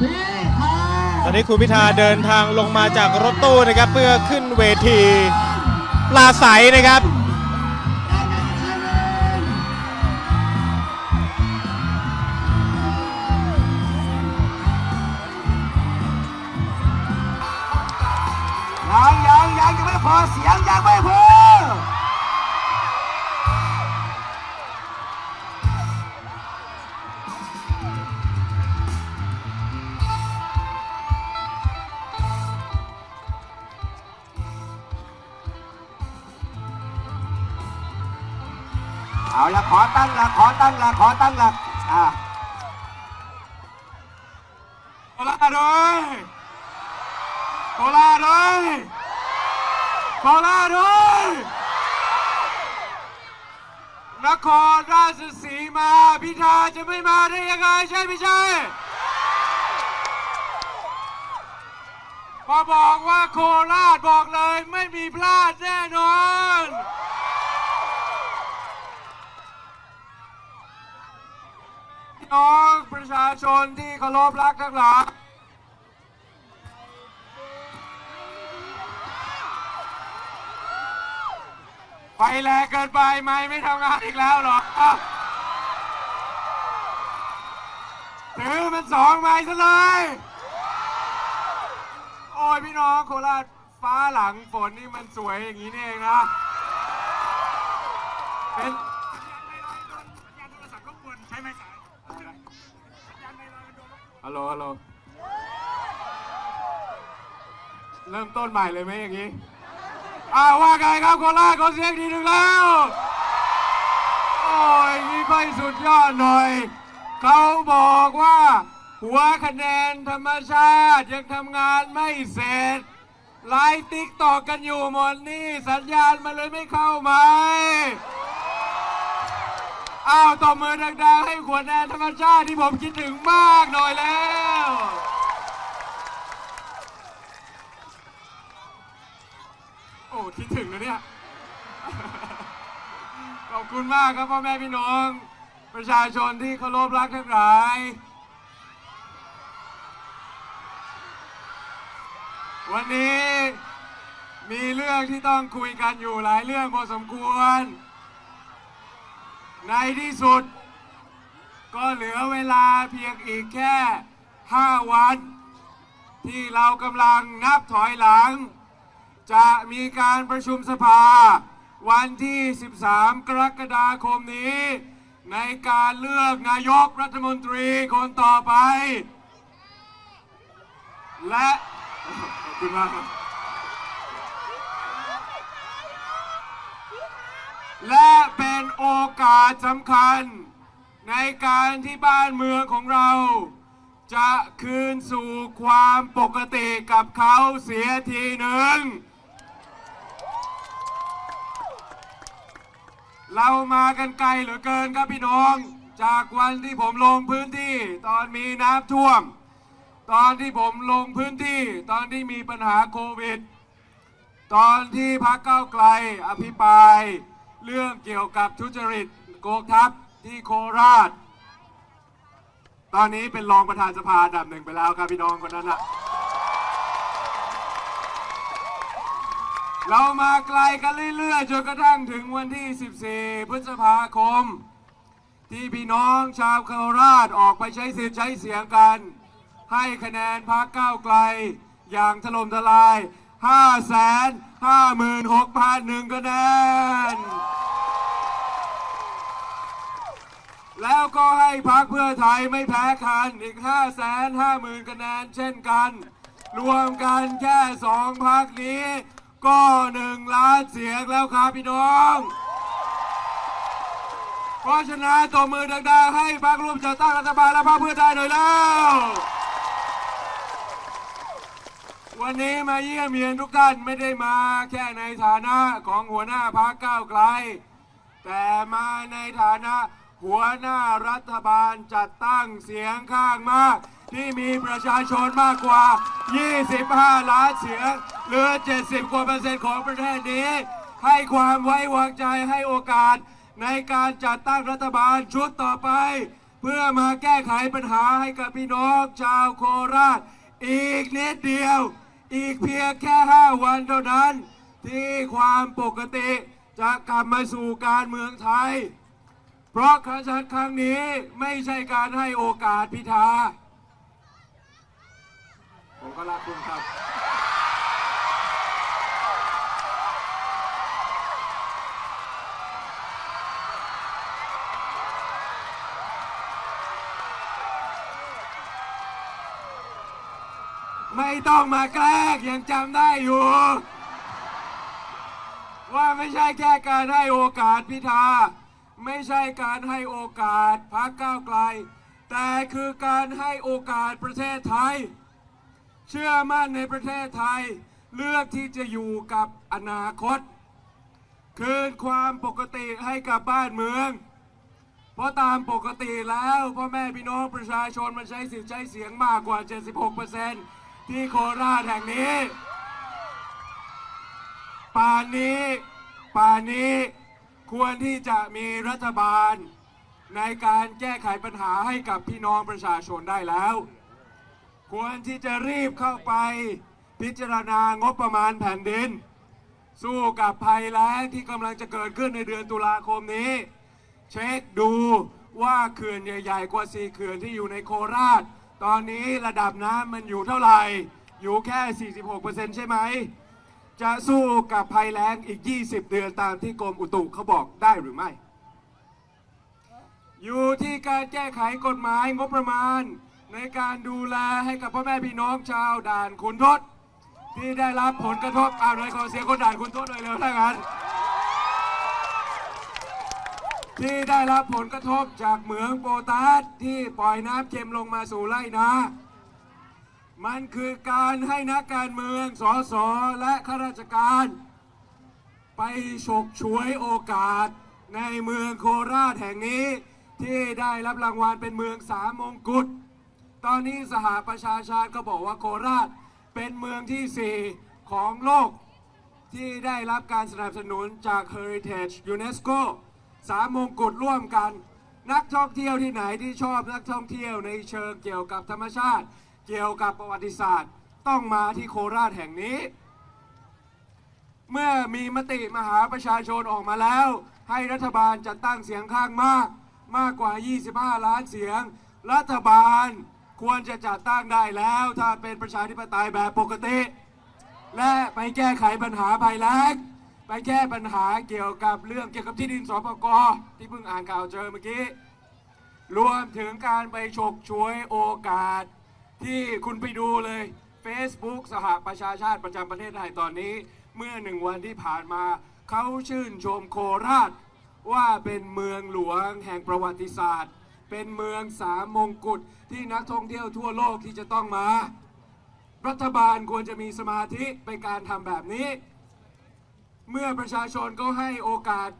พิธาตอนนี้คุณพิธาเดินทางลงมาจากรถตู้นะครับ เพื่อขึ้นเวทีปลาใสนะครับ ยังยังยังยังไม่พอเสียงยังไม่พอ เอาละขอตั้งหลักขอตั้งหลักขอตั้งหลักอะโคราชเลยโคราชเลยโคราชเลยนครราชสีมาพิธาจะไม่มาได้ยังไงใช่ไม่ใช่มาบอกว่าโคราชบอกเลยไม่มีพลาดแน่นอน น้องประชาชนที่เคารพรักทั้งหลายไฟแรงเกินไปไหมไม่ทำงานอีกแล้วหรอถือมันสองไม้ซะเลย โอ้ยพี่น้องโคราชฟ้าหลังฝนนี่มันสวยอย่างนี้นี่เองนะเป็น ฮัลโหลฮัลโหลเริ่มต้นใหม่เลยไหมอย่างนี้อ้าว่าไงครับโคราชขอเสียงทีหนึ่งแล้ว โอ้ยนี่ค่อยสุดยอดหน่อย เขาบอกว่า หัวคะแนนธรรมชาติยังทำงานไม่เสร็จไลฟ์ติ๊กตอกกันอยู่หมดนี่ สัญญาณมันเลยไม่เข้าไหม อ้าวตบมือดังๆให้ขวดแดนธรรมชาติที่ผมคิดถึงมากหน่อยแล้ว โอ้คิดถึงนะเนี่ย ขอบคุณมากครับพ่อแม่พี่น้อง ประชาชนที่เคารพรักทั้งหลายวันนี้มีเรื่องที่ต้องคุยกันอยู่หลายเรื่องพอสมควร ในที่สุด ก็เหลือเวลาเพียงอีกแค่ 5 วัน ที่เรากำลังนับถอยหลัง จะมีการประชุมสภา วันที่ 13 กรกฎาคมนี้ ในการเลือกนายกรัฐมนตรีคนต่อไป และขอบคุณมากครับและเป็น็นโอกาสสำคัญ ในการที่บ้านเมืองของเรา จะคืนสู่ความปกติกับเขาเสียทีหนึ่ง เรามากันไกลเหลือเกินครับพี่น้อง จากวันที่ผมลงพื้นที่ตอนมีน้ำท่วม ตอนที่ผมลงพื้นที่ตอนที่มีปัญหาโควิด ตอนที่พักเก้าไกลอภิปราย เรื่องเกี่ยวกับทุจริตโกงทัพที่โคราช ตอนนี้เป็นรองประธานสภาอันดับหนึ่งไปแล้วครับพี่น้องคนนั้นอะเรามาไกลกันเรื่อยๆจนกระทั่งถึงวันที่ 14 พฤษภาคม ที่พี่น้องชาวโคราชออกไปใช้สิทธิ์ใช้เสียงกัน ให้คะแนนพรรคก้าวไกล อย่างถล่มทลาย 5 5 6 0 0 1คะแนน แล้วก็ให้พักเพื่อไทยไม่แพ้คันอีก 5 5 0 0 0 0คะแนนเช่นกัน รวมกันแค่สองพักนี้ ก็หนึ่งล้านเสียงแล้วครับพี่น้อง เพราะฉะนั้นตบมือดังๆให้พรรคร่วมจัดตั้งรัฐบาลและพรรคเพื่อไทยหน่อยแล้ว วันนี้มาเยี่ยมเยียนทุกท่านไม่ได้มาแค่ในฐานะของหัวหน้าพรรคก้าวไกล แต่มาในฐานะหัวหน้ารัฐบาลจัดตั้งเสียงข้างมาก ที่มีประชาชนมากกว่า 25 ล้านเสียงหรือ 70 กว่าเปอร์เซ็นต์ของประเทศนี้ ให้ความไว้วางใจให้โอกาสในการจัดตั้งรัฐบาลชุดต่อไป เพื่อมาแก้ไขปัญหาให้กับพี่น้องชาวโคราช อีกนิดเดียว อีกเพียงแค่ 5 วันเท่านั้น ที่ความปกติจะกลับมาสู่การเมืองไทย เพราะครั้งครั้งนี้ไม่ใช่การให้โอกาสพิธาผมก็รักคุณครับ ไม่ต้องมาแกล้งยังจำได้อยู่ ว่าไม่ใช่แค่การให้โอกาสพิธา ไม่ใช่การให้โอกาสพรรคก้าวไกล แต่คือการให้โอกาสประเทศไทย เชื่อมั่นในประเทศไทย เลือกที่จะอยู่กับอนาคต คืนความปกติให้กับบ้านเมือง เพราะตามปกติแล้วพ่อแม่พี่น้องประชาชนมันใช้สิทธิ์ใช้เสียงมากกว่า 76% ที่โคราชแห่งนี้ ป่านนี้ป่านนี้ควรที่จะมีรัฐบาลในการแก้ไขปัญหาให้กับพี่น้องประชาชนได้แล้ว ควรที่จะรีบเข้าไปพิจารณางบประมาณแผ่นดิน สู้กับภัยแล้งที่กำลังจะเกิดขึ้นในเดือนตุลาคมนี้ เช็คดูว่าเขื่อนใหญ่ ๆ กว่าสี่เขื่อนที่อยู่ในโคราช ตอนนี้ระดับน้ำมันอยู่เท่าไหร่ อยู่แค่ 46%ใช่ไหม จะสู้กับภัยแล้งอีก 20 เดือนตามที่กรมอุตุเขาบอกได้หรือไม่ อยู่ที่การแก้ไขกฎหมายงบประมาณ ในการดูแลให้กับพ่อแม่พี่น้องชาวด่านขุนทดที่ได้รับผลกระทบเอาหน่อยขอเสียงคนด่านขุนทดหน่อยเร็วถ้างั้น ที่ได้รับผลกระทบจากเหมืองโปแตสที่ปล่อยน้ำเค็มลงมาสู่ไร่นา มันคือการให้นักการเมืองสสและข้าราชการ ไปฉกฉวยโอกาสในเมืองโคราชแห่งนี้ ที่ได้รับรางวัลเป็นเมืองสามมงกุฎ ตอนนี้สหประชาชาติก็บอกว่าโคราชเป็นเมืองที่ 4 ของโลกที่ได้รับการสนับสนุนจาก Heritage UNESCO สามมงกุฎร่วมกัน นักท่องเที่ยวที่ไหนที่ชอบนักท่องเที่ยวในเชิงเกี่ยวกับธรรมชาติ เกี่ยวกับประวัติศาสตร์ ต้องมาที่โคราชแห่งนี้ เมื่อมีมติมหาประชาชนออกมาแล้ว ให้รัฐบาลจัดตั้งเสียงข้างมาก มากกว่า 25 ล้านเสียง รัฐบาลควรจะจัดตั้งได้แล้วถ้าเป็นประชาธิปไตยแบบปกติ และไปแก้ไขปัญหาภัยแล้ง ไปแก้ปัญหาเกี่ยวกับเรื่องเกี่ยวกับที่ดินสปกที่เพิ่งอ่านข่าวเจอเมื่อกี้ รวมถึงการไปฉกฉวยโอกาสที่คุณไปดูเลย Facebook สหประชาชาติประจำประเทศไทยตอนนี้ เมื่อหนึ่งวันที่ผ่านมา เขาชื่นชมโคราช ว่าเป็นเมืองหลวงแห่งประวัติศาสตร์ เป็นเมืองสามมงกุฎที่นักท่องเที่ยวทั่วโลกที่จะต้องมา รัฐบาลควรจะมีสมาธิในการทำแบบนี้ เมื่อประชาชนก็ให้โอกาส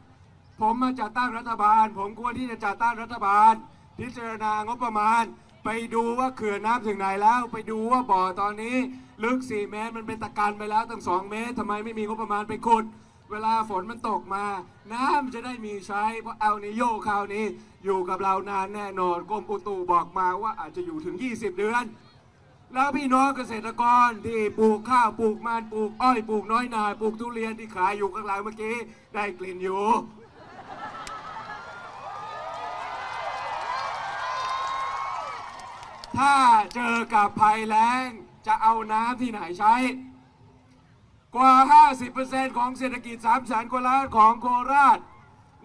ผมมาจัดตั้งรัฐบาล ผมควรที่จะจัดตั้งรัฐบาล พิจารณางบประมาณ ไปดูว่าเขื่อนน้ำถึงไหนแล้ว ไปดูว่าบ่อตอนนี้ลึก 4 เมตรมันเป็นตะการไปแล้วตั้ง 2 เมตรทำไมไม่มีงบประมาณไปขุดเวลาฝนมันตกมา น้ำจะได้มีใช้ เพราะเอลนิโยคราวนี้ อยู่กับเรานานแน่นอนกรมอุตุบอกมาว่าอาจจะอยู่ถึง 20 เดือน แล้วพี่น้องเกษตรกรที่ปลูกข้าวปลูกมันปลูกอ้อยปลูกน้อยนาปลูกทุเรียนที่ขายอยู่ข้างหลังเมื่อกี้ได้กลิ่นอยู่ ถ้าเจอกับภัยแล้งจะเอาน้ำที่ไหนใช้ กว่า 50%ของเศรษฐกิจ3แสนกว่าล้านของโคราช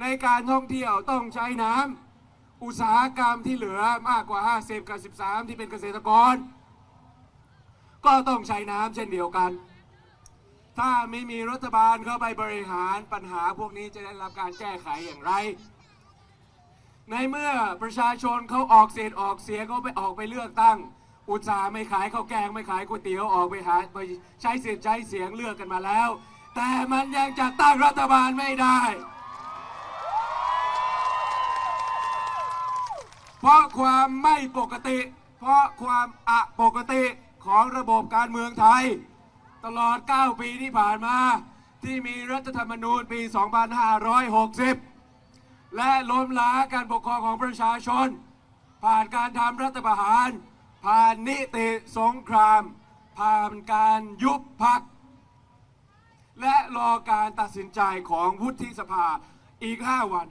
ในการท่องเที่ยวต้องใช้น้ำอุตสาหกรรมที่เหลือมากกว่า 50 กับ 13 ที่เป็นเกษตรกร ก็ต้องใช้น้ำเช่นเดียวกัน ถ้าไม่มีรัฐบาลเข้าไปบริหารปัญหาพวกนี้จะได้รับการแก้ไขอย่างไร ในเมื่อประชาชนเขาออกเสียงออกเสียงเขาไปออกไปเลือกตั้ง อุตสาห์ไม่ขายข้าวแกงไม่ขายก๋วยเตี๋ยวออกไปหาไปใช้เสียงใช้เสียงเลือกกันมาแล้ว แต่มันยังจัดตั้งรัฐบาลไม่ได้เพราะความไม่ปกติ เพราะความอะปกติ ของระบบการเมืองไทย ตลอด 9 ปีที่ผ่านมา ที่มีรัฐธรรมนูญปี 2560 และล้มล้างการปกครองของประชาชน ผ่านการทำรัฐประหาร ผ่านนิติสงคราม ผ่านการยุบพัก และรอการตัดสินใจของวุฒิสภาอีก 5 วัน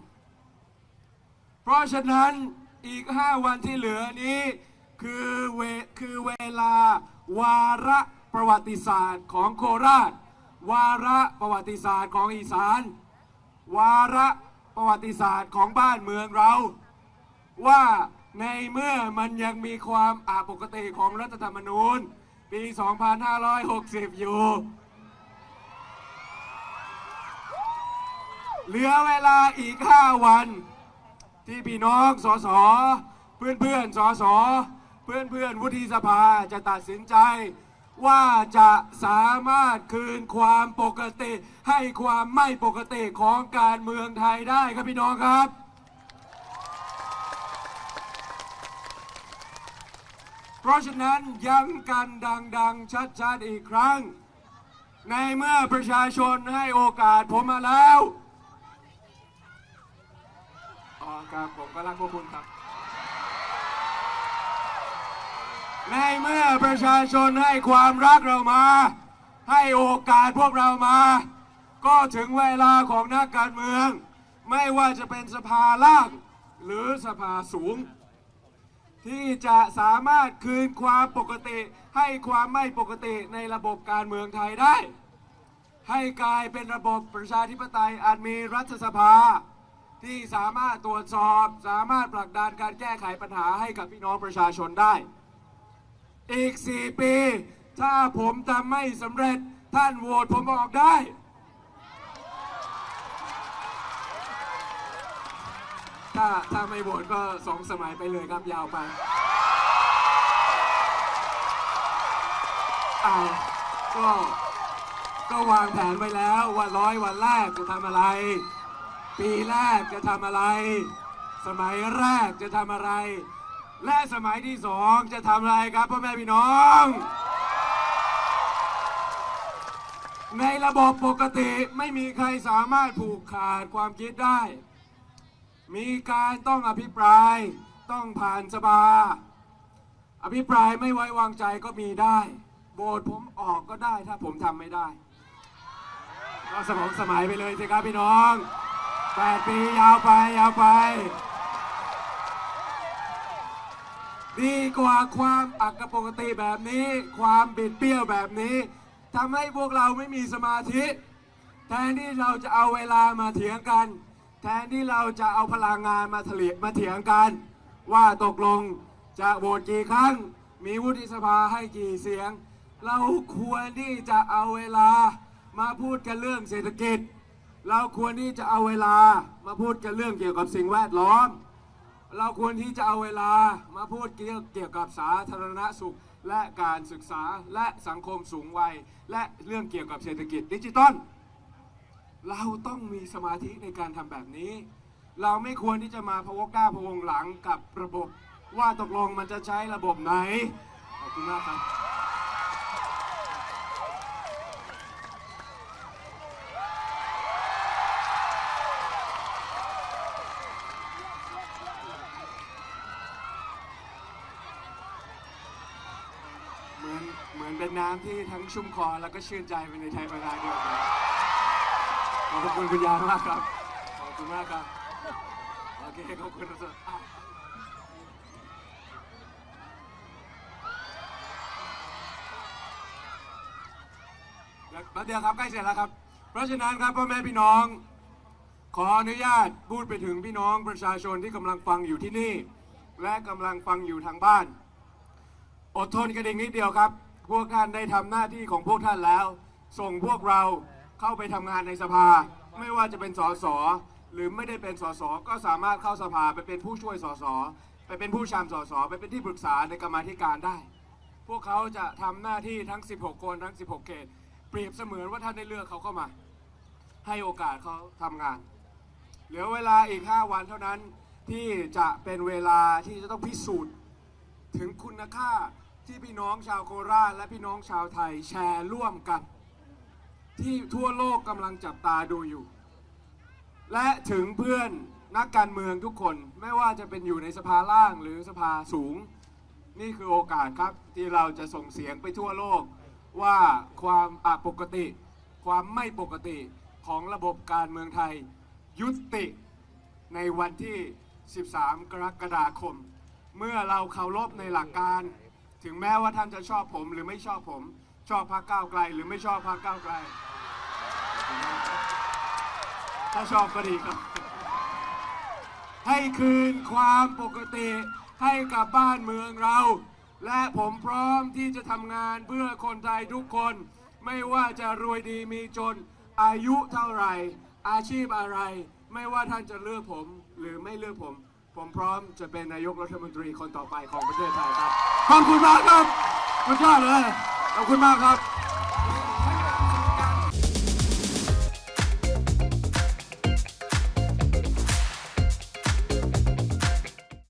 เพราะฉะนั้นอีก 5 วันที่เหลือนี้ คือเวคือเวลาวาระประวัติศาสตร์ของโคราช วาระประวัติศาสตร์ของอีสาน วาระประวัติศาสตร์ของบ้านเมืองเรา ว่าในเมื่อมันยังมีความอาปกติของรัฐธรรมนูญ ปี 2560 อยู่ เหลือเวลาอีก 5 วัน ที่พี่น้องสสเพื่อนเพื่อนๆสส เพื่อนเพื่อนวุฒิสภาจะตัดสินใจ ว่าจะสามารถคืนความปกติ ให้ความไม่ปกติของการเมืองไทยได้ครับพี่น้องครับ เพราะฉะนั้นย้ำกันดังๆ ชัดๆ อีกครั้ง ในเมื่อประชาชนให้โอกาสผมมาแล้วอ๋อครับผมก็รักพวกคุณครับ ในเมื่อประชาชนให้ความรักเรามา ให้โอกาสพวกเรามา ก็ถึงเวลาของนักการเมือง ไม่ว่าจะเป็นสภาล่าง หรือสภาสูง ที่จะสามารถคืนความปกติให้ความไม่ปกติในระบบการเมืองไทยได้ ให้กลายเป็นระบบประชาธิปไตยอาจมีรัฐสภาที่สามารถตรวจสอบ สามารถผลักดันการแก้ไขปัญหาให้กับพี่น้องประชาชนได้ อีก 4 ปี ถ้าผมทำไม่สำเร็จท่านโหวตผมออกได้ ถ้าถ้าไม่โหวตก็สองสมัยไปเลยครับยาวไปอ้าก็ก็วางแผนไว้แล้วว่าร้อยวันแรกจะทำอะไร ปีแรกจะทำอะไร สมัยแรกจะทำอะไร และสมัยที่สองจะทำอะไรครับพ่อแม่พี่น้อง ในระบบปกติไม่มีใครสามารถผูกขาดความคิดได้ มีการต้องอภิปราย ต้องผ่านสภา อภิปรายไม่ไว้วางใจก็มีได้โหวตผมออกก็ได้ถ้าผมทำไม่ได้ ก็สมองสมัยไปเลยสิครับพี่น้องแปดปียาวไปยาวไป ดีกว่าความอักปกติแบบนี้ ความบิดเบี้ยวแบบนี้ทำให้พวกเราไม่มีสมาธิแทนที่เราจะเอาเวลามาเถียงกัน แทนที่เราจะเอาพลังงานมาเถลียมาเถียงกัน ว่าตกลงจะโหวตกี่ครั้ง มีวุฒิสภาให้กี่เสียง เราควรที่จะเอาเวลามาพูดกันเรื่องเศรษฐกิจ เราควรที่จะเอาเวลามาพูดกันเรื่องเกี่ยวกับสิ่งแวดล้อม เราควรที่จะเอาเวลามาพูดเกี่ยวกับสาธารณสุข และการศึกษาและสังคมสูงวัย และเรื่องเกี่ยวกับเศรษฐกิจดิจิตอลเราต้องมีสมาธิในการทำแบบนี้ เราไม่ควรที่จะมาพะวกหน้าพะวงหลังกับระบบ ว่าตกลงมันจะใช้ระบบไหนขอบคุณมากครับ เหมือนเหมือนเป็นน้ำที่ทั้งชุ่มคอแล้วก็ชื่นใจไปในไทยเวลาเดียวกันขอบคุณคุณยายมากครับ ขอบคุณมากครับ โอเค ขอบคุณสุดอะแล้วแป๊บเดียวครับใกล้เสร็จแล้วครับ เพราะฉะนั้นครับพ่อแม่พี่น้อง ขออนุญาตพูดไปถึงพี่น้องประชาชนที่กำลังฟังอยู่ที่นี่ และกำลังฟังอยู่ทางบ้าน อดทนกันอีกนิดเดียวครับ พวกท่านได้ทำหน้าที่ของพวกท่านแล้ว ส่งพวกเราเข้าไปทำงานในสภา ไม่ว่าจะเป็นสสหรือไม่ได้เป็นสสก็สามารถเข้าสภาไปเป็นผู้ช่วยสสไปเป็นผู้ชามสสไปเป็นที่ปรึกษาในกรรมาธิการได้ พวกเขาจะทำหน้าที่ทั้ง 16 คนทั้ง 16 เขต เปรียบเสมือนว่าท่านได้เลือกเขาเข้ามา ให้โอกาสเขาทำงาน เหลือเวลาอีก 5 วันเท่านั้นที่จะเป็นเวลาที่จะต้องพิสูจน์ ถึงคุณค่า ที่พี่น้องชาวโคราชและพี่น้องชาวไทยแชร์ร่วมกัน ที่ทั่วโลกกำลังจับตาดูอยู่ และถึงเพื่อนนักการเมืองทุกคนไม่ว่าจะเป็นอยู่ในสภาล่างหรือสภาสูง นี่คือโอกาสครับที่เราจะส่งเสียงไปทั่วโลก ว่าความอปกติ ความไม่ปกติของระบบการเมืองไทย ยุติในวันที่ 13 กรกฎาคม เมื่อเราเคารพในหลักการ ถึงแม้ว่าท่านจะชอบผมหรือไม่ชอบผม ชอบพรรคก้าวไกล หรือไม่ชอบพรรคก้าวไกล ถ้าชอบก็ดีครับ ให้คืนความปกติให้กับบ้านเมืองเรา และผมพร้อมที่จะทำงานเพื่อคนไทยทุกคน ไม่ว่าจะรวยดีมีจนอายุเท่าไหร่ อาชีพอะไร ไม่ว่าท่านจะเลือกผมหรือไม่เลือกผม ผมพร้อมจะเป็นนายกรัฐมนตรีคนต่อไปของประเทศไทยครับ ขอบคุณมากครับสุดยอดเลย ขอบคุณมากครับ